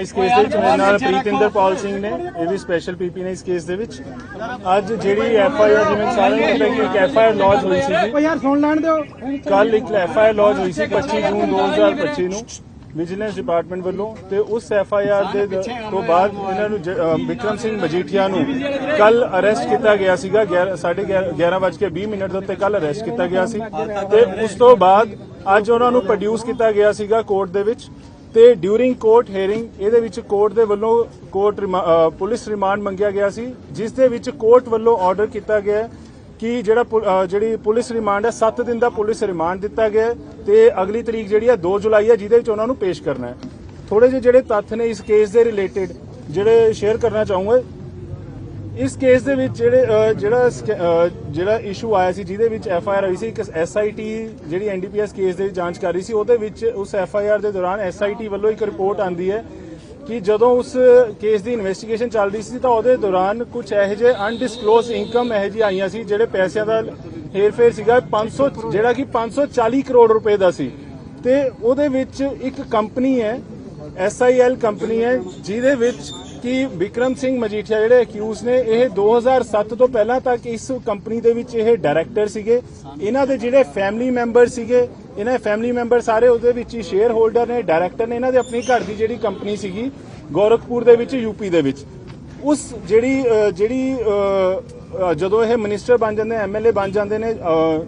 ਇਸ ਕੇਸ ਦੇ ਵਿੱਚ ਮੇਰੇ ਨਾਲ ਪ੍ਰੀਤਿੰਦਰ ਪਾਲ ਸਿੰਘ ਨੇ ਇਹ ਵੀ ਸਪੈਸ਼ਲ ਪੀਪੀ ਨੇ ਇਸ ਕੇਸ ਦੇ ਵਿੱਚ। ਅੱਜ ਜਿਹੜੀ ਐਫ ਆਈ ਆਰ ਜਿਵੇਂ ਸਾਰਿਆਂ ਨੂੰ ਪਤਾ ਕਿ ਇੱਕ ਐਫ ਆਈ ਆਰ ਲੌਂਚ ਹੋਈ ਸੀ ਓ ਯਾਰ ਸੁਣ ਲੈਣ ਦਿਓ। ਕੱਲ ਇੱਕ ਐਫ ਆਈ ਆਰ ਲੌਂਚ ਹੋਈ ਸੀ 25 ਜੂਨ 2025 ਨੂੰ ਵਿਜੀਲੈਂਸ ਡਿਪਾਰਟਮੈਂਟ ਵੱਲੋਂ। ਤੇ ਉਸ ਐਫ ਆਈ ਆਰ ਦੇ ਤੋਂ ਬਾਅਦ ਇਹਨਾਂ ਨੂੰ ਵਿਕਰਮ ਸਿੰਘ ਮਜੀਠੀਆ ਨੂੰ ਕੱਲ ਅਰੈਸਟ ਕੀਤਾ ਗਿਆ ਸੀਗਾ। 11:20 ਮਿੰਟ ਦੇ ਉੱਤੇ ਕੱਲ ਅਰੈਸਟ ਕੀਤਾ ਗਿਆ ਸੀ। ਤੇ ਉਸ ਤੋਂ ਬਾਅਦ ਅੱਜ ਉਹਨਾਂ ਨੂੰ ਪ੍ਰੋਡਿਊਸ ਕੀਤਾ ਗਿਆ ਸੀਗਾ ਕੋਰਟ ਦੇ ਵਿੱਚ। ਤੇ ਡਿਊਰਿੰਗ ਕੋਰਟ ਹੇਅਰਿੰਗ ਇਹਦੇ ਵਿੱਚ ਕੋਰਟ ਦੇ ਵੱਲੋਂ ਕੋਰਟ ਰਿਮਾ- ਪੁਲਿਸ ਰਿਮਾਂਡ ਮੰਗਿਆ ਗਿਆ ਸੀ, ਜਿਸ ਦੇ ਵਿੱਚ ਕੋਰਟ ਵੱਲੋਂ ਆਰਡਰ ਕੀਤਾ ਗਿਆ ਕਿ ਜਿਹੜਾ ਪੁ- ਜਿਹੜੀ ਪੁਲਿਸ ਰਿਮਾਂਡ ਹੈ 7 ਦਿਨ ਦਾ ਪੁਲਿਸ ਰਿਮਾਂਡ ਦਿੱਤਾ ਗਿਆ ਹੈ ਤੇ ਅਗਲੀ ਤਰੀਕ ਜਿਹੜੀ ਹੈ 2 ਜੁਲਾਈ ਹੈ, ਜਿਹਦੇ ਵਿੱਚ ਉਹਨਾਂ ਨੂੰ ਪੇਸ਼ ਕਰਨਾ ਹੈ। ਥੋੜੇ ਜਿਹੇ ਜਿਹੜੇ ਤੱਥ ਨੇ ਇਸ ਕੇਸ ਦੇ ਰਿਲੇਟਡ ਜਿਹੜੇ ਸ਼ੇਅਰ ਕਰਨਾ ਚਾਹੂੰਗਾ ਇਸ ਕੇਸ ਦੇ ਵਿੱਚ ਜਿਹੜੇ ਜਿਹੜਾ ਜਿਹੜਾ ਇਸ਼ੂ ਆਇਆ ਸੀ, ਜਿਹਦੇ ਵਿੱਚ ਐਫ ਆਈ ਆਰ ਹੋਈ ਸੀ, ਇੱਕ ਐਸ ਆਈ ਟੀ ਜਿਹੜੀ N D P S case ਦੇ ਵਿੱਚ ਜਾਂਚ ਕਰ ਰਹੀ ਸੀ, ਉਹਦੇ ਵਿੱਚ ਉਸ ਐਫ ਆਈ ਆਰ ਦੇ ਦੌਰਾਨ ਐਸ ਆਈ ਟੀ ਵੱਲੋਂ ਇੱਕ ਰਿਪੋਰਟ ਆਂਦੀ ਹੈ ਕਿ ਜਦੋਂ ਉਸ ਕੇਸ ਦੀ ਇਨਵੈਸਟੀਗੇਸ਼ਨ ਚੱਲ ਰਹੀ ਸੀ ਤਾਂ ਉਹਦੇ ਦੌਰਾਨ ਕੁਝ ਇਹੋ ਜਿਹੇ ਅਨਡਿਸਕਲੋਜ਼ ਇਨਕਮ ਇਹੋ ਜਿਹੀ ਆਈਆਂ ਸੀ, ਜਿਹੜੇ ਪੈਸਿਆਂ ਦਾ ਹੇਰਫੇਰ ਸੀਗਾ 500 ਜਿਹੜਾ ਕਿ 540 ਕਰੋੜ ਰੁਪਏ ਦਾ ਸੀ। ਤੇ ਉਹਦੇ ਵਿੱਚ ਇੱਕ ਕੰਪਨੀ ਹੈ ਐਸਆਈਐਲ ਕੰਪਨੀ ਹੈ, ਜਿਹਦੇ ਵਿੱਚ ਕਿ ਵਿਕਰਮ ਸਿੰਘ ਮਜੀਠੀਆ ਜਿਹੜੇ ਅਕਿਊਜ਼ ਨੇ ਇਹ 2007 ਤੋਂ ਪਹਿਲਾਂ ਤੱਕ ਇਸ ਕੰਪਨੀ ਦੇ ਵਿੱਚ ਇਹ ਡਾਇਰੈਕਟਰ ਸੀਗੇ। ਇਹਨਾਂ ਦੇ ਜਿਹੜੇ ਫੈਮਿਲੀ ਮੈਂਬਰ ਸੀਗੇ ਇਹਨਾਂ ਫੈਮਿਲੀ ਮੈਂਬਰ ਸਾਰੇ ਉਹਦੇ ਵਿੱਚ ਹੀ ਸ਼ੇਅਰ ਹੋਲਡਰ ਨੇ ਡਾਇਰੈਕਟਰ ਨੇ ਇਹਨਾਂ ਦੇ ਆਪਣੀ ਘਰ ਦੀ ਜਿਹੜੀ ਕੰਪਨੀ ਸੀਗੀ ਗੋਰਖਪੁਰ ਦੇ ਵਿੱਚ ਯੂਪੀ ਦੇ ਵਿੱਚ। ਉਸ ਜਿਹੜੀ ਜਿਹੜੀ ਜਦੋਂ ਇਹ ਮਿਨਿਸਟਰ ਬਣ ਜਾਂਦੇ ਐਮਐਲਏ ਬਣ ਜਾਂਦੇ ਨੇ ਅ,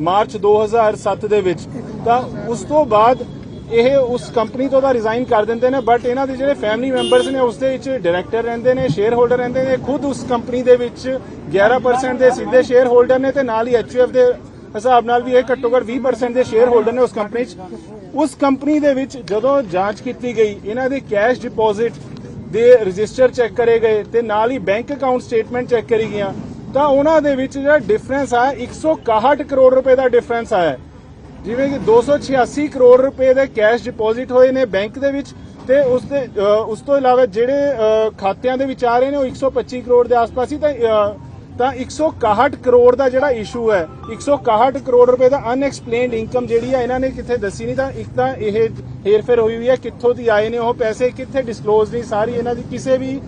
ਮਾਰਚ 2007 ਦੇ ਵਿੱਚ ਤਾਂ ਉਸ ਤੋਂ ਬਾਅਦ ਇਹ ਉਸ ਕੰਪਨੀ ਤੋਂ ਤਾਂ ਰਿਜ਼ਾਈਨ ਕਰ ਦਿੰਦੇ ਨੇ ਬਟ ਇਹਨਾਂ ਦੇ ਜਿਹੜੇ ਫੈਮਿਲੀ ਮੈਂਬਰਸ ਨੇ ਉਸ ਦੇ ਵਿੱਚ ਡਾਇਰੈਕਟਰ ਰਹਿੰਦੇ ਨੇ ਸ਼ੇਅਰ ਹੋਲਡਰ ਰਹਿੰਦੇ ਨੇ, ਖੁਦ ਉਸ ਕੰਪਨੀ ਦੇ ਵਿੱਚ 11% ਦੇ ਸਿੱਧੇ ਸ਼ੇਅਰ ਹੋਲਡਰ ਨੇ ਤੇ ਨਾਲ ਹੀ ਐਚਯੂਐਫ ਦੇ ਹਿਸਾਬ ਨਾਲ ਵੀ ਇਹ ਘੱਟੋ ਘੱਟ 20% ਦੇ ਸ਼ੇਅਰ ਹੋਲਡਰ ਨੇ ਉਸ ਕੰਪਨੀ 'ਚ। ਉਸ ਕੰਪਨੀ ਦੇ ਵਿੱਚ ਜਦੋਂ ਜਾਂਚ ਕੀਤੀ ਗਈ, ਇਹਨਾਂ ਦੇ ਕੈਸ਼ ਡਿਪੋਜ਼ਿਟ ਦੇ ਰਜਿਸਟਰ ਚੈੱਕ ਕਰੇ ਗਏ ਤੇ ਨਾਲ ਹੀ ਬੈਂਕ ਅਕਾਊਂਟ ਸਟੇਟਮੈਂਟ ਚੈੱਕ ਕਰੀ ਗਈਆਂ, ਤਾਂ ਉਹਨਾਂ ਦੇ ਵਿੱਚ ਜਿਹੜਾ ਡਿਫਰੈਂਸ ਆਇਆ 161 ਕਰੋੜ ਰੁਪਏ ਦਾ ਡਿਫਰੈਂਸ ਆਇਆ। ਜਿਵੇਂ ਕਿ 286 ਕਰੋੜ ਰੁਪਏ ਦੇ ਕੈਸ਼ ਡਿਪੋਜ਼ਿਟ ਹੋਏ ਨੇ ਬੈਂਕ ਦੇ ਵਿੱਚ ਤੇ ਉਸ ਦੇ ਉਸ ਤੋਂ ਇਲਾਵਾ ਜਿਹੜੇ ਖਾਤਿਆਂ ਦੇ ਵਿੱਚ ਆ ਰਹੇ ਨੇ ਉਹ 125 ਕਰੋੜ ਦੇ ਆਸ-ਪਾਸ ਹੀ ਤਾਂ ਅ, ਤਾਂ 161 ਕਰੋੜ ਦਾ ਜਿਹੜਾ ਇਸ਼ੂ ਹੈ 161 ਕਰੋੜ ਰੁਪਏ ਦਾ ਅਨਐਕਸਪਲੇਨਡ ਇਨਕਮ ਜਿਹੜੀ ਹੈ ਇਹਨਾਂ ਨੇ ਕਿੱਥੇ ਦੱਸੀ ਨਹੀਂ ਤਾਂ ਇੱਕ ਤਾਂ ਇਹ ਹੇਰਫੇਰ ਹੋਈ ਹੋਈ ਹੈ ਕਿੱਥੋਂ ਦੀ ਆਏ ਨੇ ਉਹ ਪੈਸੇ ਕਿੱਥੇ ਡਿਸਕਲੋਜ਼ ਨਹੀਂ ਸਾਰੀ ਇਹਨਾਂ ਦੀ ਕਿਸੇ ਵੀ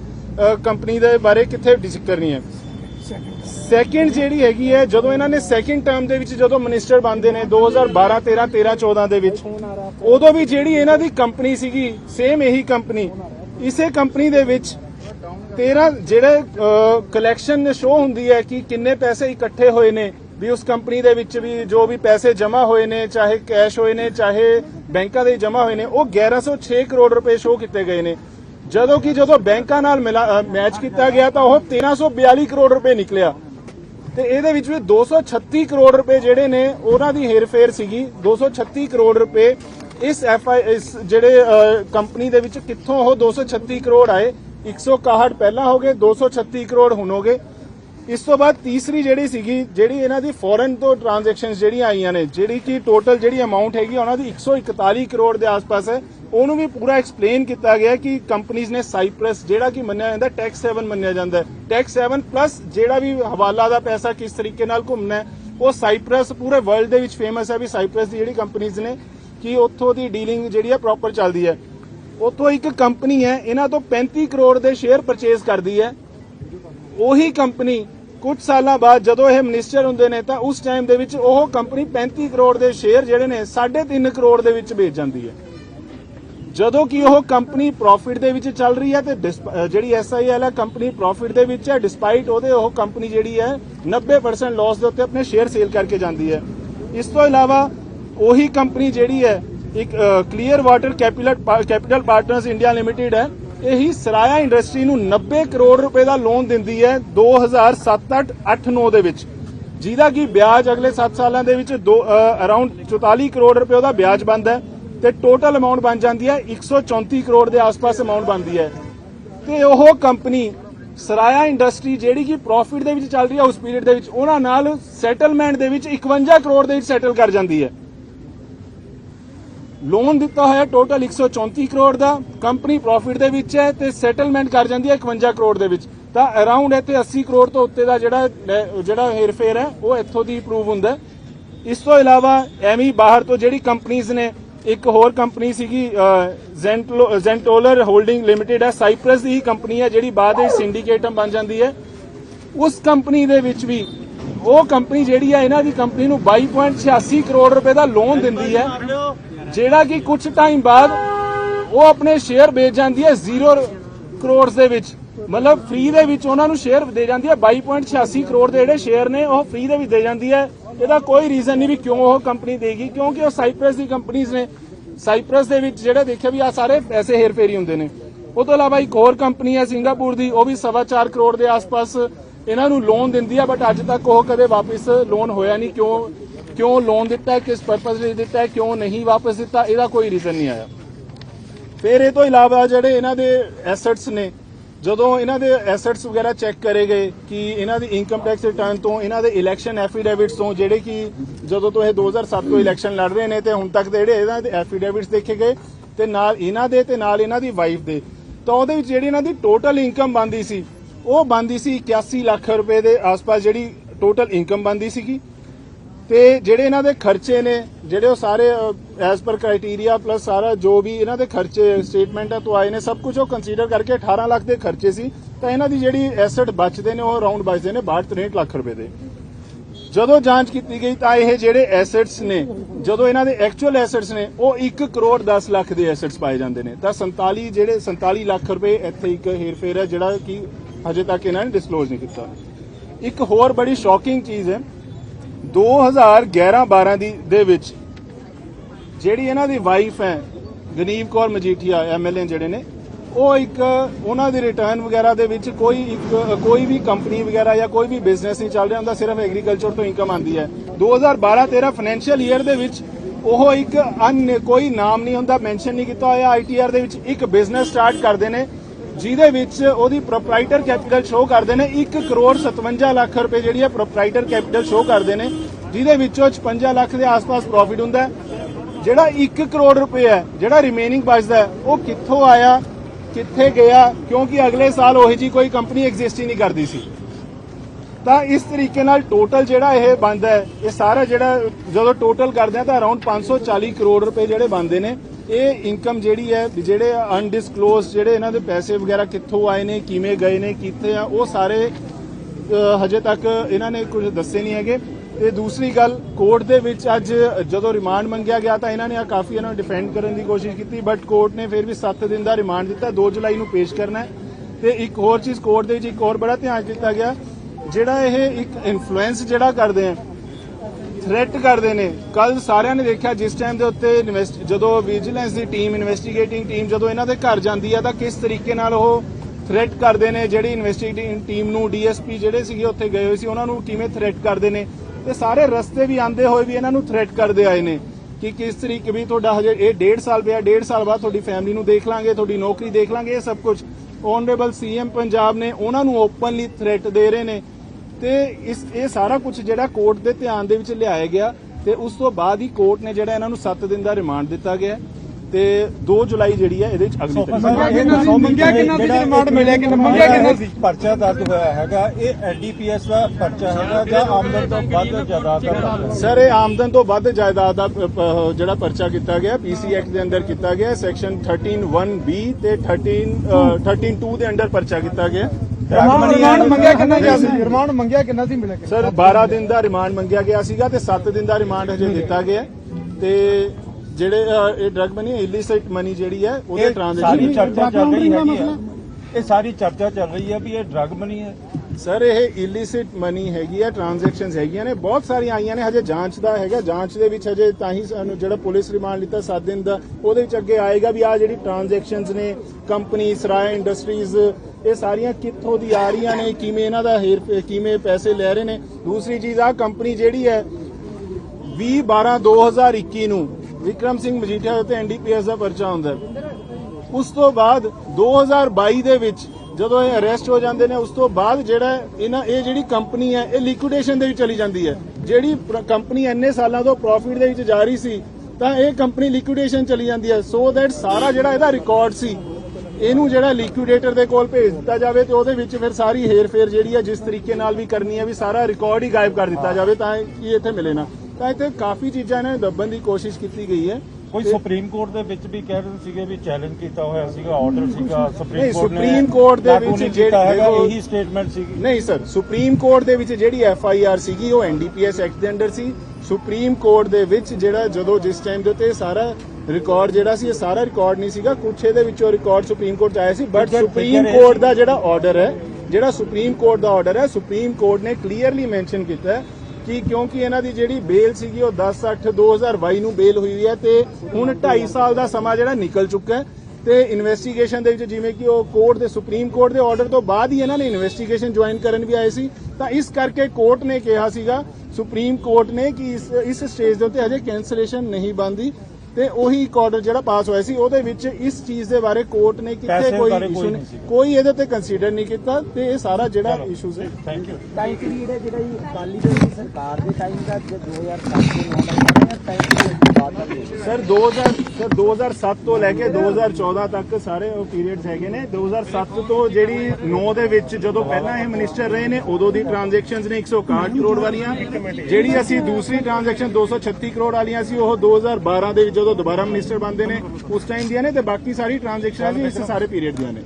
ਕੰਪਨੀ ਦੇ ਬਾਰੇ ਕਿੱਥੇ ਜ਼ਿਕਰ ਨਹੀਂ ਹੈ। ਸੈਕਿੰਡ ਜਿਹੜੀ ਹੈਗੀ ਹੈ, ਜਦੋਂ ਇਹਨਾਂ ਨੇ ਸੈਕਿੰਡ ਟਰਮ ਦੇ ਵਿੱਚ ਜਦੋਂ ਮਿਨਿਸਟਰ ਬਣਦੇ ਨੇ 2012 13 13 14 ਦੇ ਵਿੱਚ, ਉਦੋਂ ਵੀ ਜਿਹੜੀ ਇਹਨਾਂ ਦੀ ਕੰਪਨੀ ਸੀਗੀ ਸੇਮ ਇਹੀ ਕੰਪਨੀ ਇਸੇ ਕੰਪਨੀ ਦੇ ਵਿੱਚ 13 ਜਿਹੜੇ ਕਲੈਕਸ਼ਨ ਸ਼ੋ ਹੁੰਦੀ ਹੈ ਕਿ ਕਿੰਨੇ ਪੈਸੇ ਇਕੱਠੇ ਹੋਏ ਨੇ, ਵੀ ਉਸ ਕੰਪਨੀ ਦੇ ਵਿੱਚ ਵੀ ਜੋ ਵੀ ਪੈਸੇ ਜਮ੍ਹਾਂ ਹੋਏ ਨੇ, ਚਾਹੇ ਕੈਸ਼ ਹੋਏ ਨੇ, ਚਾਹੇ ਬੈਂਕਾਂ ਦੇ ਜਮ੍ਹਾਂ ਹੋਏ ਨੇ, ਉਹ 1106 ਕਰੋੜ ਰੁਪਏ ਸ਼ੋ ਕੀਤੇ ਗਏ ਨੇ। ਜਦੋਂ ਕਿ ਜਦੋਂ ਬੈਂਕਾਂ ਨਾਲ ਮੈਚ ਕੀਤਾ ਗਿਆ ਤਾਂ ਉਹ 1342 ਕਰੋੜ ਰੁਪਏ ਨਿਕਲਿਆ। ਤੇ ਇਹਦੇ ਵਿੱਚ ਵੀ 236 ਕਰੋੜ ਰੁਪਏ ਜਿਹੜੇ ਨੇ, ਉਹਨਾਂ ਦੀ ਹੇਰਫੇਰ ਸੀਗੀ। 236 ਕਰੋੜ ਰੁਪਏ ਇਸ ਐਫ ਆਈ ਇਸ ਜਿਹੜੇ ਕੰਪਨੀ ਦੇ ਵਿੱਚ ਕਿੱਥੋਂ ਉਹ 236 ਕਰੋੜ ਆਏ। 161 ਪਹਿਲਾਂ ਹੋ ਗਏ 236 ਕਰੋੜ ਹੁਣ ਹੋ ਗਏ। ਇਸ ਤੋਂ ਬਾਅਦ ਤੀਸਰੀ ਜਿਹੜੀ ਸੀਗੀ, ਜਿਹੜੀ ਇਹਨਾਂ ਦੀ ਫੋਰਨ ਤੋਂ ਟ੍ਰਾਂਜੈਕਸ਼ਨਸ ਜਿਹੜੀਆਂ ਆਈਆਂ ਨੇ, ਜਿਹੜੀ ਕਿ ਟੋਟਲ ਜਿਹੜੀ ਅਮਾਉਂਟ ਹੈਗੀ ਉਹਨਾਂ ਦੀ 141 ਕਰੋੜ ਦੇ ਆਸ-ਪਾਸ ਹੈ। ਉਹਨੂੰ ਵੀ ਪੂਰਾ ਐਕਸਪਲੇਨ ਕੀਤਾ ਗਿਆ ਕਿ ਕੰਪਨੀਆਂ ਨੇ ਸਾਈਪ੍ਰਸ ਜਿਹੜਾ ਕਿ ਮੰਨਿਆ ਜਾਂਦਾ ਟੈਕਸ 7 ਮੰਨਿਆ ਜਾਂਦਾ ਟੈਕਸ 7 ਪਲੱਸ ਜਿਹੜਾ ਵੀ ਹਵਾਲਾ ਦਾ ਪੈਸਾ ਕਿਸ ਤਰੀਕੇ ਨਾਲ ਘੁੰਮਣਾ ਉਹ ਸਾਈਪ੍ਰਸ ਪੂਰੇ ਵਰਲਡ ਦੇ ਵਿੱਚ ਫੇਮਸ ਹੈ ਵੀ ਸਾਈਪ੍ਰਸ ਦੀ ਜਿਹੜੀ ਕੰਪਨੀਆਂ ਨੇ, ਕਿ ਉੱਥੋਂ ਦੀ ਡੀਲਿੰਗ ਜਿਹੜੀ ਹੈ ਪ੍ਰੋਪਰ ਚੱਲਦੀ ਹੈ। ਉੱਥੋਂ ਇੱਕ ਕੰਪਨੀ ਹੈ, ਇਹਨਾਂ ਤੋਂ 35 ਕਰੋੜ ਦੇ ਸ਼ੇਅਰ ਪਰਚੇਸ ਕਰਦੀ ਹੈ। ਉਹੀ ਕੰਪਨੀ ਕੁਝ ਸਾਲਾਂ ਬਾਅਦ ਜਦੋਂ ਇਹ ਮਿਨਿਸਟਰ ਹੁੰਦੇ ਨੇ ਤਾਂ ਉਸ ਟਾਈਮ ਦੇ ਵਿੱਚ ਉਹ ਕੰਪਨੀ 35 ਕਰੋੜ ਦੇ ਸ਼ੇਅਰ ਜਿਹੜੇ ਨੇ 3.5 ਕਰੋੜ ਦੇ ਵਿੱਚ ਵੇਚ ਜਾਂਦੀ ਹੈ। ਜਦੋਂ ਕਿ ਉਹ ਕੰਪਨੀ ਪ੍ਰੋਫਿਟ ਦੇ ਵਿੱਚ ਚੱਲ ਰਹੀ ਹੈ ਤੇ ਡਿਸਪ- ਅਹ ਜਿਹੜੀ ਐਸਆਈਐਲ ਹੈ ਕੰਪਨੀ ਪ੍ਰੋਫਿਟ ਦੇ ਵਿੱਚ ਹੈ ਡਿਸਪਾਈਟ ਉਹਦੇ ਉਹ ਕੰਪਨੀ ਜਿਹੜੀ ਹੈ 90% ਲਾਸ ਦੇ ਉੱਤੇ ਆਪਣੇ ਸ਼ੇਅਰ ਸੇਲ ਕਰਕੇ ਜਾਂਦੀ ਹੈ। ਇਸ ਤੋਂ ਇਲਾਵਾ ਉਹੀ ਕੰਪਨੀ ਜਿਹੜੀ ਹੈ, ਇੱਕ clear water capital capital partners India limited ਹੈ ਇਹੀ ਸਰਾਇਆ ਇੰਡਸਟਰੀ ਨੂੰ 90 ਕਰੋੜ ਰੁਪਏ ਦਾ ਲੋਨ ਦਿੰਦੀ ਹੈ 2007 8 9 ਦੇ ਵਿੱਚ। ਜਿਹਦਾ ਕਿ ਵਿਆਜ ਅਗਲੇ 7 ਸਾਲਾਂ ਦੇ ਵਿੱਚ ਅਰਾਊਂਡ 44 ਕਰੋੜ ਰੁਪਏ ਉਹਦਾ ਵਿਆਜ ਬਣਦਾ ਹੈ ਤੇ ਟੋਟਲ ਅਮਾਉਂਟ ਬਣ ਜਾਂਦੀ ਹੈ 134 ਕਰੋੜ ਦੇ ਆਸ-ਪਾਸ ਅਮਾਉਂਟ ਬਣਦੀ ਹੈ। ਤੇ ਉਹ ਕੰਪਨੀ ਸਰਾਇਆ ਇੰਡਸਟਰੀ ਜਿਹੜੀ ਕਿ ਪ੍ਰੋਫਿਟ ਦੇ ਵਿੱਚ ਚੱਲ ਰਹੀ ਹੈ, ਉਸ ਪੀਰੀਅਡ ਦੇ ਵਿੱਚ, ਉਹਨਾਂ ਨਾਲ ਸੈਟਲਮੈਂਟ ਦੇ ਵਿੱਚ 51 ਕਰੋੜ ਦੇ ਵਿੱਚ ਸੈਟਲ ਕਰ ਜਾਂਦੀ ਹੈ। ਲੋਨ ਦਿੱਤਾ ਹੋਇਆ ਟੋਟਲ 134 ਕਰੋੜ ਦਾ ਕੰਪਨੀ ਪ੍ਰੋਫਿਟ ਦੇ ਵਿੱਚ ਹੈ ਤੇ ਸੈਟਲਮੈਂਟ ਕਰ ਜਾਂਦੀ ਹੈ 51 ਕਰੋੜ ਦੇ ਵਿੱਚ। ਤਾਂ ਅਰਾਊਂਡ ਇੱਥੇ 80 ਕਰੋੜ ਤੋਂ ਉੱਤੇ ਦਾ ਜਿਹੜਾ ਜਿਹੜਾ ਹੇਰਫੇਰ ਹੈ, ਉਹ ਇੱਥੋਂ ਦੀ ਪ੍ਰੂਵ ਹੁੰਦਾ ਇਸ ਤੋਂ ਇਲਾਵਾ ਐਵੇਂ ਬਾਹਰ ਤੋਂ ਜਿਹੜੀ ਕੰਪਨੀਆਂ ਨੇ, ਇੱਕ ਹੋਰ ਕੰਪਨੀ ਸੀਗੀ ਜ਼ੈਂਟੋਲਰ ਹੋਲਡਿੰਗ ਲਿਮਟਿਡ ਹੈ ਸਾਈਪ੍ਰਸ ਦੀ ਹੀ ਕੰਪਨੀ ਹੈ, ਜਿਹੜੀ ਬਾਅਦ ਵਿੱਚ ਸਿੰਡੀਕੇਟਮ ਬਣ ਜਾਂਦੀ ਹੈ। ਉਸ ਕੰਪਨੀ ਦੇ ਵਿੱਚ ਵੀ ਉਹ ਕੰਪਨੀ ਜਿਹੜੀ ਹੈ ਇਹਨਾਂ ਦੀ ਕੰਪਨੀ ਨੂੰ 22.86 ਕਰੋੜ ਰੁਪਏ ਦਾ ਲੋਨ ਦਿੰਦੀ ਹੈ। ਜਿਹੜਾ ਕਿ ਕੁਝ ਟਾਈਮ ਬਾਅਦ ਉਹ ਆਪਣੇ ਸ਼ੇਅਰ ਵੇਚ ਜਾਂਦੀ ਹੈ 0 ਕਰੋੜ ਦੇ ਵਿੱਚ। ਮਤਲਬ ਫ੍ਰੀ ਦੇ ਵਿੱਚ ਉਹਨਾਂ ਨੂੰ ਸ਼ੇਅਰ ਦੇ ਜਾਂਦੀ ਹੈ 22.86 ਕਰੋੜ ਦੇ ਜਿਹੜੇ ਸ਼ੇਅਰ ਨੇ, ਉਹ ਫ੍ਰੀ ਦੇ ਵਿੱਚ ਦੇ ਜਾਂਦੀ ਹੈ। ਇਹਦਾ ਕੋਈ ਰੀਜ਼ਨ ਨਹੀਂ ਵੀ ਕਿਉਂ ਉਹ ਕੰਪਨੀ ਦੇਗੀ, ਕਿਉਂਕਿ ਉਹ ਸਾਈਪ੍ਰਸ ਦੀ ਕੰਪਨੀਆਂ ਨੇ। ਸਾਈਪ੍ਰਸ ਦੇ ਵਿੱਚ ਜਿਹੜੇ ਦੇਖਿਆ ਵੀ ਆ ਸਾਰੇ ਪੈਸੇ ਹੇਰਫੇਰੀ ਹੁੰਦੇ ਨੇ। ਉਹ ਤੋਂ ਇਲਾਵਾ ਇੱਕ ਹੋਰ ਕੰਪਨੀ ਹੈ ਸਿੰਗਾਪੁਰ ਦੀ, ਉਹ ਵੀ ਸਵਾ ਚਾਰ ਕਰੋੜ ਦੇ ਆਸ-ਪਾਸ ਇਹਨਾਂ ਨੂੰ ਲੋਨ ਦਿੰਦੀ ਆ ਬਟ ਅੱਜ ਤੱਕ ਉਹ ਕਦੇ ਵਾਪਸ ਲੋਨ ਹੋਇਆ ਨਹੀਂ। ਕਿਉਂ ਕਿਉਂ ਲੋਨ ਦਿੱਤਾ, ਕਿਸ ਪਰਪਸ ਲਈ ਦਿੱਤਾ, ਕਿਉਂ ਨਹੀਂ ਵਾਪਸ ਦਿੱਤਾ, ਇਹਦਾ ਕੋਈ ਰੀਜ਼ਨ ਨਹੀਂ ਆਇਆ। ਫਿਰ ਇਹ ਤੋਂ ਇਲਾਵਾ ਜਿਹੜੇ ਇਹਨਾਂ ਦੇ ਐਸੈਟਸ ਨੇ, ਜਦੋਂ ਇਹਨਾਂ ਦੇ ਐਸੈਟਸ ਵਗੈਰਾ ਚੈੱਕ ਕਰੇ ਗਏ ਕਿ ਇਹਨਾਂ ਦੀ ਇਨਕਮ ਟੈਕਸ ਰਿਟਰਨ ਤੋਂ, ਇਹਨਾਂ ਦੇ ਇਲੈਕਸ਼ਨ ਐਫੀਡੇਵਿਟਸ ਤੋਂ, ਜਿਹੜੇ ਕਿ ਜਦੋਂ ਤੋਂ ਇਹ 2007 ਤੋਂ ਇਲੈਕਸ਼ਨ ਲੜ ਰਹੇ ਨੇ ਤੇ ਹੁਣ ਤੱਕ ਦੇ ਜਿਹੜੇ ਇਹਨਾਂ ਦੇ ਐਫੀਡੇਵਿਟਸ ਦੇਖੇ ਗਏ, ਤੇ ਨਾਲ ਇਹਨਾਂ ਦੇ ਤੇ ਨਾਲ ਇਹਨਾਂ ਦੀ ਵਾਈਫ ਦੇ, ਤਾਂ ਉਹਦੇ ਵਿੱਚ ਜਿਹੜੀ ਇਹਨਾਂ ਦੀ ਟੋਟਲ ਇਨਕਮ ਬੰਦੀ ਸੀ ਉਹ ਬੰਦੀ ਸੀ 81 ਲੱਖ ਰੁਪਏ ਦੇ ਆਸ-ਪਾਸ ਜਿਹੜੀ ਟੋਟਲ ਇਨਕਮ ਬੰਦੀ ਸੀਗੀ। ਤੇ ਜਿਹੜੇ ਇਹਨਾਂ ਦੇ ਖਰਚੇ ਨੇ, ਜਿਹੜੇ ਉਹ ਸਾਰੇ ਐਸ ਪਰ ਕ੍ਰਾਈਟੇਰੀਆ ਪਲੱਸ ਸਾਰਾ ਜੋ ਵੀ ਇਹਨਾਂ ਦੇ ਖਰਚੇ ਸਟੇਟਮੈਂਟ ਤੋਂ ਆਏ ਨੇ, ਸਭ ਕੁਝ ਉਹ ਕੰਸੀਡਰ ਕਰਕੇ 18 ਲੱਖ ਦੇ ਖਰਚੇ ਸੀ। ਤਾਂ ਇਹਨਾਂ ਦੀ ਜਿਹੜੀ ਐਸੈਟ ਬਚਦੇ ਨੇ, ਉਹ ਅਰਾਊਂਡ ਬਚਦੇ ਨੇ 62 63 ਲੱਖ ਰੁਪਏ ਦੇ। ਜਦੋਂ ਜਾਂਚ ਕੀਤੀ ਗਈ ਤਾਂ ਇਹ ਜਿਹੜੇ ਐਸੈਟਸ ਨੇ, ਜਦੋਂ ਇਹਨਾਂ ਦੇ ਐਕਚੁਅਲ ਐਸੈਟਸ ਨੇ, ਉਹ 1 ਕਰੋੜ 10 ਲੱਖ ਦੇ ਐਸੈਟਸ ਪਾਏ ਜਾਂਦੇ ਨੇ। ਤਾਂ 47 ਜਿਹੜੇ 47 ਲੱਖ ਰੁਪਏ ਇੱਥੇ ਇੱਕ ਹੇਰਫੇਰ ਹੈ ਜਿਹੜਾ ਕਿ ਹਜੇ ਤੱਕ ਇਹਨਾਂ ਨੇ ਡਿਸਕਲੋਜ਼ ਨਹੀਂ ਕੀਤਾ। ਇੱਕ ਹੋਰ ਬੜੀ ਸ਼ੌਕਿੰਗ ਚੀਜ਼ ਹੈ 2011-12 ਦੀ ਦੇ ਵਿੱਚ ਜਿਹੜੀ ਇਹਨਾਂ ਦੀ ਵਾਈਫ ਹੈ, ਗਨੀਵ ਕੌਰ ਮਜੀਠੀਆ ਐਮਐਲਏ ਜਿਹੜੇ ਨੇ, ਉਹ ਇੱਕ ਉਹਨਾਂ ਦੀ ਰਿਟਰਨ ਵਗੈਰਾ ਦੇ ਵਿੱਚ ਕੋਈ ਇੱਕ, ਕੋਈ ਵੀ ਕੰਪਨੀ ਵਗੈਰਾ ਜਾਂ ਕੋਈ ਵੀ ਬਿਜ਼ਨਸ ਨਹੀਂ ਚੱਲ ਰਿਹਾ ਹੁੰਦਾ, ਸਿਰਫ ਐਗਰੀਕਲਚਰ ਤੋਂ ਇਨਕਮ ਆਉਂਦੀ ਹੈ। 2012-13 ਫਾਈਨੈਂਸ਼ੀਅਲ ਈਅਰ ਦੇ ਵਿੱਚ ਉਹ ਇੱਕ ਅਨ ਕੋਈ ਨਾਮ ਨਹੀਂ ਹੁੰਦਾ ਮੈਂਸ਼ਨ ਨਹੀਂ ਕੀਤਾ ਹੋਇਆ ਆਈਟੀਆਰ ਦੇ ਵਿੱਚ ਇੱਕ ਬਿਜ਼ਨਸ ਸਟਾਰਟ ਕਰਦੇ ਨੇ। ਜਿਹਦੇ ਵਿੱਚ ਉਹਦੀ ਪ੍ਰੋਪਰਾਈਟਰ ਕੈਪੀਟਲ ਸ਼ੋ ਕਰਦੇ ਨੇ 1 ਕਰੋੜ 57 ਲੱਖ ਰੁਪਏ ਜਿਹੜੀ ਹੈ ਪ੍ਰੋਪਰਾਈਟਰ ਕੈਪੀਟਲ ਸ਼ੋ ਕਰਦੇ ਨੇ, ਜਿਹਦੇ ਵਿੱਚੋਂ 56 ਲੱਖ ਦੇ ਆਸ-ਪਾਸ ਪ੍ਰੋਫਿਟ ਹੁੰਦਾ ਜਿਹੜਾ 1 ਕਰੋੜ ਰੁਪਏ ਹੈ, ਜਿਹੜਾ ਰਿਮੇਨਿੰਗ ਬਚਦਾ ਉਹ ਕਿੱਥੋਂ ਆਇਆ, ਕਿੱਥੇ ਗਿਆ, ਕਿਉਂਕਿ ਅਗਲੇ ਸਾਲ ਉਹੀ ਜੀ ਕੋਈ ਕੰਪਨੀ ਐਗਜ਼ਿਸਟ ਹੀ ਨਹੀਂ ਕਰਦੀ ਸੀ। ਤਾਂ ਇਸ ਤਰੀਕੇ ਨਾਲ ਟੋਟਲ ਜਿਹੜਾ ਇਹ ਬਣਦਾ ਹੈ, ਇਹ ਸਾਰਾ ਜਿਹੜਾ ਜਦੋਂ ਟੋਟਲ ਕਰਦੇ ਆ ਤਾਂ ਅਰਾਊਂਡ 540 ਕਰੋੜ ਰੁਪਏ ਜਿਹੜੇ ਬਣਦੇ ਨੇ। ਇਹ ਇਨਕਮ ਜਿਹੜੀ ਹੈ, ਜਿਹੜੇ ਅਨਡਿਸਕਲੋਜ਼ ਜਿਹੜੇ ਇਹਨਾਂ ਦੇ ਪੈਸੇ ਵਗੈਰਾ ਕਿੱਥੋਂ ਆਏ ਨੇ, ਕਿਵੇਂ ਗਏ ਨੇ, ਕਿੱਥੇ ਆ, ਉਹ ਸਾਰੇ ਹਜੇ ਤੱਕ ਇਹਨਾਂ ਨੇ ਕੁਝ ਦੱਸੇ ਨਹੀਂ ਹੈਗੇ। ਤੇ ਦੂਸਰੀ ਗੱਲ ਕੋਰਟ ਦੇ ਵਿੱਚ ਅੱਜ ਜਦੋਂ ਰਿਮਾਂਡ ਮੰਗਿਆ ਗਿਆ ਤਾਂ ਇਹਨਾਂ ਨੇ ਆ ਕਾਫੀ ਇਹਨਾਂ ਨੂੰ ਡਿਫੈਂਡ ਕਰਨ ਦੀ ਕੋਸ਼ਿਸ਼ ਕੀਤੀ ਬਟ ਕੋਰਟ ਨੇ ਫਿਰ ਵੀ 7 ਦਿਨ ਦਾ ਰਿਮਾਂਡ ਦਿੱਤਾ 2 ਜੁਲਾਈ ਨੂੰ ਪੇਸ਼ ਕਰਨਾ ਹੈ। ਤੇ ਇੱਕ ਹੋਰ ਚੀਜ਼ ਕੋਰਟ ਦੇ ਵਿੱਚ ਇੱਕ ਹੋਰ ਬੜਾ ਧਿਆਨ ਦਿੱਤਾ ਗਿਆ, ਜਿਹੜਾ ਇਹ ਇੱਕ ਇਨਫਲੂਐਂਸ ਜਿਹੜਾ ਕਰਦੇ ਆ ਥ੍ਰੈਟ ਕਰਦੇ ਨੇ। ਕੱਲ ਸਾਰਿਆਂ ਨੇ ਦੇਖਿਆ ਜਿਸ ਟਾਈਮ ਦੇ ਉੱਤੇ ਇਨਵੈਸਟ ਜਦੋਂ ਵਿਜੀਲੈਂਸ ਦੀ ਟੀਮ ਇਨਵੈਸਟੀਗੇਟਿੰਗ ਟੀਮ ਜਦੋਂ ਇਹਨਾਂ ਦੇ ਘਰ ਜਾਂਦੀ ਹੈ ਤਾਂ ਕਿਸ ਤਰੀਕੇ ਨਾਲ ਉਹ ਥ੍ਰੈਟ ਕਰਦੇ ਨੇ? ਜਿਹੜੀ ਇਨਵੈਸਟੀਗੇਟਿੰਗ ਟੀਮ ਨੂੰ ਡੀਐਸਪੀ ਜਿਹੜੇ ਸੀਗੇ ਉੱਥੇ ਗਏ ਹੋਏ ਸੀ, ਉਹਨਾਂ ਨੂੰ ਕਿਵੇਂ ਥ੍ਰੈਟ ਕਰਦੇ ਨੇ? ਤੇ ਸਾਰੇ ਰਸਤੇ ਵੀ ਆਂਦੇ ਹੋਏ ਵੀ ਇਹਨਾਂ ਨੂੰ ਥ੍ਰੈਟ ਕਰਦੇ ਆਏ ਨੇ ਕਿ ਕਿਸ ਤਰੀਕੇ ਵੀ ਤੁਹਾਡਾ ਹਜੇ ਇਹ 1.5 ਸਾਲ ਪਿਆ 1.5 ਸਾਲ ਬਾਅਦ ਤੁਹਾਡੀ ਫੈਮਿਲੀ ਨੂੰ ਦੇਖ ਲਾਂਗੇ, ਤੁਹਾਡੀ ਨੌਕਰੀ ਦੇਖ ਲਾਂਗੇ, ਇਹ ਸਭ ਕੁਝ ਓਨਰੇਬਲ ਸੀਐਮ ਪੰਜਾਬ ਨੇ ਉਹਨਾਂ ਨੂੰ ਓਪਨਲੀ ਥ੍ਰੈਟ ਦੇ ਰਹੇ ਨੇ। ਤੇ ਇਸ ਇਹ ਸਾਰਾ ਕੁਝ ਜਿਹੜਾ ਕੋਰਟ ਦੇ ਧਿਆਨ ਦੇ ਵਿੱਚ ਲਿਆਇਆ ਗਿਆ ਤੇ ਉਸ ਤੋਂ ਬਾਅਦ ਹੀ ਕੋਰਟ ਨੇ ਜਿਹੜਾ ਇਹਨਾਂ ਨੂੰ 7 ਦਿਨ ਦਾ ਰਿਮਾਂਡ ਦਿੱਤਾ ਗਿਆ ਤੇ 2 ਜੁਲਾਈ ਜਿਹੜੀ ਹੈ ਇਹਦੇ ਵਿੱਚ ਅਗਲੀ ਤਰੀਕ ਮੰਗਿਆ ਕਿੰਨਾ ਸੀ ਰਿਮਾਂਡ ਮਿਲਿਆ ਕਿੰਨਾ ਮੰਗਿਆ ਕਿੰਨਾ ਸੀ? ਪਰਚਾ ਦਰਜ ਹੋਇਆ ਹੈਗਾ ਇਹ ਐਨਡੀਪੀਐਸ ਦਾ ਪਰਚਾ ਹੈਗਾ ਜਾਂ ਆਮਦਨ ਤੋਂ ਵੱਧ ਜਾਇਦਾਦ ਦਾ ਸਰ ਇਹ ਆਮਦਨ ਤੋਂ ਵੱਧ ਜਾਇਦਾਦ ਦਾ ਜਿਹੜਾ ਪਰਚਾ ਕੀਤਾ ਗਿਆ ਪੀਸੀ ਐਕਟ ਦੇ ਅੰਦਰ ਕੀਤਾ ਗਿਆ ਸੈਕਸ਼ਨ 131 ਤੇ 13 ਅ, 132 ਦੇ ਅੰਦਰ ਪਰਚਾ ਕੀਤਾ ਗਿਆ। ਰਿਮਾਂਡ ਮੰਗਿਆ ਕਿੰਨਾ ਗਿਆ ਸੀ? ਰਿਮਾਂਡ ਮੰਗਿਆ ਕਿੰਨਾ ਸੀ ਮਿਲਿਆ? ਸਰ 12 ਦਿਨ ਦਾ ਰਿਮਾਂਡ ਮੰਗਿਆ ਗਿਆ ਸੀਗਾ ਤੇ 7 ਦਿਨ ਦਾ ਰਿਮਾਂਡ ਹਜੇ ਦਿੱਤਾ ਗਿਆ। ਹੈ। ਤੇ ਜਿਹੜੇ ਅ, ਇਹ ਡਰਗ ਮਨੀ ਇਲਿਸਿਟ ਮਨੀ ਜਿਹੜੀ ਹੈ ਉਹਦੇ ਇਹ ਸਾਰੀ ਟ੍ਰਾਂਜੈਕਸ਼ਨ ਚਰਚਾ ਚੱਲ ਰਹੀ ਹੈਗੀ ਆ ਇਹ ਸਾਰੀ ਚਰਚਾ ਚੱਲ ਰਹੀ ਹੈ ਵੀ ਇਹ ਡਰਗ ਮਨੀ ਹੈ। ਸਰ ਇਹ ਇਲਿਸਿਟ ਮਨੀ ਹੈਗੀ ਆ ਟ੍ਰਾਂਜੈਕਸ਼ਨਸ ਹੈਗੀਆਂ ਨੇ ਬਹੁਤ ਸਾਰੀਆਂ ਆਈਆਂ ਨੇ ਹਜੇ ਜਾਂਚ ਦਾ ਹੈਗਾ ਜਾਂਚ ਦੇ ਵਿੱਚ ਹਜੇ ਤਾਂ ਹੀ ਸਾਨੂੰ ਜਿਹੜਾ ਪੁਲਿਸ ਰਿਮਾਂਡ ਲਿੱਤਾ 7 ਦਿਨ ਦਾ ਉਹਦੇ ਵਿੱਚ ਅੱਗੇ ਆਏਗਾ ਵੀ ਆ ਜਿਹੜੀ ਟ੍ਰਾਂਜੈਕਸ਼ਨਸ ਨੇ ਕੰਪਨੀ ਸਰਾਏ ਇੰਡਸਟਰੀਜ਼ ਇਹ ਸਾਰੀਆਂ ਕਿੱਥੋਂ ਦੀ ਆ ਰਹੀਆਂ ਨੇ, ਕਿਵੇਂ ਇਹਨਾਂ ਦਾ ਹੇਰ ਕਿਵੇਂ ਪੈਸੇ ਲੈ ਰਹੇ ਨੇ। ਦੂਸਰੀ ਚੀਜ਼ ਆ ਕੰਪਨੀ ਜਿਹੜੀ ਹੈ 20 12 2021 ਨੂੰ ਵਿਕਰਮ ਸਿੰਘ ਮਜੀਠੀਆ ਉੱਤੇ ਐਨਡੀਪੀਐਸ ਦਾ ਪਰਚਾ ਹੁੰਦਾ ਉਸ ਤੋਂ ਬਾਅਦ 2022 ਦੇ ਵਿੱਚ ਜਦੋਂ ਇਹ ਅਰੈਸਟ ਹੋ ਜਾਂਦੇ ਨੇ, ਉਸ ਤੋਂ ਬਾਅਦ ਜਿਹੜਾ ਇਹਨਾਂ ਇਹ ਜਿਹੜੀ ਕੰਪਨੀ ਹੈ, ਇਹ ਲਿਕੁਇਡੇਸ਼ਨ ਦੇ ਵਿੱਚ ਚਲੀ ਜਾਂਦੀ ਹੈ। ਜਿਹੜੀ ਕੰਪਨੀ ਇੰਨੇ ਸਾਲਾਂ ਤੋਂ ਪ੍ਰੋਫਿਟ ਦੇ ਵਿੱਚ ਜਾ ਰਹੀ ਸੀ, ਤਾਂ ਇਹ ਕੰਪਨੀ ਲਿਕੁਇਡੇਸ਼ਨ ਚਲੀ ਜਾਂਦੀ ਹੈ। ਸੋ ਦੈਟ ਸਾਰਾ ਜਿਹੜਾ ਇਹਦਾ ਰਿਕਾਰਡ ਸੀ ਇਹਨੂੰ ਜਿਹੜਾ ਲਿਕੁਇਡੇਟਰ ਦੇ ਕੋਲ ਭੇਜ ਦਿੱਤਾ ਜਾਵੇ ਤੇ ਉਹਦੇ ਵਿੱਚ ਫਿਰ ਸਾਰੀ ਹੇਰ-ਫੇਰ ਜਿਹੜੀ ਹੈ ਜਿਸ ਤਰੀਕੇ ਨਾਲ ਵੀ ਕਰਨੀ ਹੈ ਵੀ ਸਾਰਾ ਰਿਕਾਰਡ ਹੀ ਗਾਇਬ ਕਰ ਦਿੱਤਾ ਜਾਵੇ ਤਾਂ ਕਿ ਇੱਥੇ ਮਿਲੇ ਨਾ। ਤਾਂ ਇੱਥੇ ਕਾਫੀ ਚੀਜ਼ਾਂ ਨੇ ਦੱਬਣ ਦੀ ਕੋਸ਼ਿਸ਼ ਕੀਤੀ ਗਈ ਹੈ। ਕੋਈ ਸੁਪਰੀਮ ਕੋਰਟ ਦੇ ਵਿੱਚ ਵੀ ਕਹਿ ਰਹੇ ਸੀਗੇ ਵੀ ਚੈਲੰਜ ਕੀਤਾ ਹੋਇਆ ਸੀਗਾ ਆਰਡਰ ਸੀਗਾ ਸੁਪਰੀਮ ਕੋਰਟ ਨੇ ਸੁਪਰੀਮ ਕੋਰਟ ਦੇ ਵਿੱਚ ਜਿਹੜੀ- ਇਹੀ ਸਟੇਟਮੈਂਟ ਸੀਗੀ। ਨਹੀਂ ਸਰ ਸੁਪਰੀਮ ਕੋਰਟ ਦੇ ਵਿੱਚ ਜਿਹੜੀ ਐਫ ਆਈ ਆਰ ਸੀਗੀ ਉਹ ਐਨਡੀਪੀਐਸ ਐਕਟ ਦੇ ਅੰਡਰ ਸੀ। ਸੁਪਰੀਮ ਕੋਰਟ ਦੇ ਵਿੱਚ ਜਿਹੜਾ ਜਦੋਂ ਜਿਸ ਟਾਈਮ ਦੇ ਉੱਤੇ ਸਾਰਾ ਰਿਕਾਰਡ ਜਿਹੜਾ ਸੀ ਇਹ ਸਾਰਾ ਰਿਕਾਰਡ ਨਹੀਂ ਸੀਗਾ ਕੁਛ ਇਹਦੇ ਵਿੱਚੋਂ ਰਿਕਾਰਡ ਸੁਪਰੀਮ ਕੋਰਟ 'ਚ ਆਇਆ ਸੀ ਬਟ ਸੁਪਰੀਮ ਕੋਰਟ। ਦਾ ਜਿਹੜਾ ਆਰਡਰ ਹੈ ਜਿਹੜਾ ਸੁਪਰੀਮ ਕੋਰਟ ਦਾ ਆਰਡਰ ਹੈ ਸੁਪਰੀਮ ਕੋਰਟ ਨੇ ਕਲੀਅਰਲੀ ਮੈਂਸ਼ਨ ਕੀਤਾ ਹੈ ਕਿ ਕਿਉਂਕਿ ਇਹਨਾਂ ਦੀ ਜਿਹੜੀ ਬੇਲ ਸੀਗੀ ਉਹ 10 8 2022 ਨੂੰ ਬੇਲ ਹੋਈ ਹੈ ਤੇ ਹੁਣ 2.5 ਸਾਲ ਦਾ ਸਮਾਂ ਜਿਹੜਾ ਨਿਕਲ ਚੁੱਕਾ ਹੈ ਤੇ ਇਨਵੈਸਟੀਗੇਸ਼ਨ ਦੇ ਵਿੱਚ ਜਿਵੇਂ ਕਿ ਉਹ ਕੋਰਟ ਦੇ ਸੁਪਰੀਮ ਕੋਰਟ ਦੇ ਆਰਡਰ ਤੋਂ ਬਾਅਦ ਹੀ ਇਹਨਾਂ ਨੇ ਇਨਵੈਸਟੀਗੇਸ਼ਨ ਜੁਆਇਨ ਕਰਨ ਵੀ ਆਏ ਸੀ। ਤਾਂ ਇਸ ਕਰਕੇ ਕੋਰਟ ਨੇ ਕਿਹਾ ਸੀਗਾ ਸੁਪਰੀਮ ਕੋਰਟ ਨੇ ਕਿ ਇਸ ਇਸ ਸਟੇਜ ਦੇ ਉੱਤੇ ਹਜੇ ਕੈਂਸਲੇਸ਼ਨ ਨਹੀਂ ਬਣਦੀ ਤੇ ਉਹੀ ਇੱਕ ਆਰਡਰ ਜਿਹੜਾ ਪਾਸ ਹੋਇਆ ਸੀ ਉਹਦੇ ਵਿੱਚ ਇਸ ਚੀਜ਼ ਦੇ ਬਾਰੇ ਕੋਰਟ ਨੇ ਪੈਸੇ ਕੋਈ ਇਸ਼ੂ ਨਹੀਂ। ਕੋਈ ਇਹਦੇ ਤੇ ਕੰਸੀਡਰ ਨਹੀਂ ਕੀਤਾ ਤੇ ਇਹ ਸਾਰਾ ਜਿਹੜਾ ਇਸ਼ੂ ਸੀ। ਥੈਂਕ ਯੂ ਟਾਈਮ ਪੀਰੀਅਡ ਹੈ ਜਿਹੜਾ ਜੀ ਅਕਾਲੀ ਦਲ ਦੀ ਸਰਕਾਰ ਦੇ ਟਾਈਮ ਦਾ ਜੇ 2007 ਦੇ 9 ਦਾ ਹੈ ਟਾਈਮ ਹੈ ਸਰ 2000 ਸਰ 2007 ਤੋਂ ਲੈ ਕੇ 2014 ਤੱਕ ਸਾਰੇ ਉਹ ਪੀਰੀਅਡਸ ਹੈਗੇ ਨੇ। 2007 ਤੋਂ ਜਿਹੜੀ 9 ਦੇ ਵਿੱਚ ਜਦੋਂ ਪਹਿਲਾਂ ਇਹ ਮਿਨਿਸਟਰ ਰਹੇ ਨੇ, ਉਦੋਂ ਦੀ ਟ੍ਰਾਂਜੈਕਸ਼ਨਸ ਨੇ 161 ਕਰੋੜ ਵਾਲੀਆਂ। ਜਿਹੜੀ ਅਸੀਂ ਦੂਸਰੀ ਟ੍ਰਾਂਜੈਕਸ਼ਨ 236 ਕਰੋੜ ਵਾਲੀਆਂ ਸੀ, ਉਹ 2012 ਦੇ ਵਿੱਚ ਜਦੋਂ ਦੁਬਾਰਾ ਮਿਨਿਸਟਰ ਬਣਦੇ ਨੇ, ਉਸ ਟਾਈਮ ਦੀਆਂ ਨੇ ਤੇ ਬਾਕੀ ਸਾਰੀ ਟ੍ਰਾਂਜੈਕਸ਼ਨਾਂ ਜੀ ਇਸ ਸਾਰੇ ਪੀਰੀਅਡ ਦੀਆਂ ਨੇ।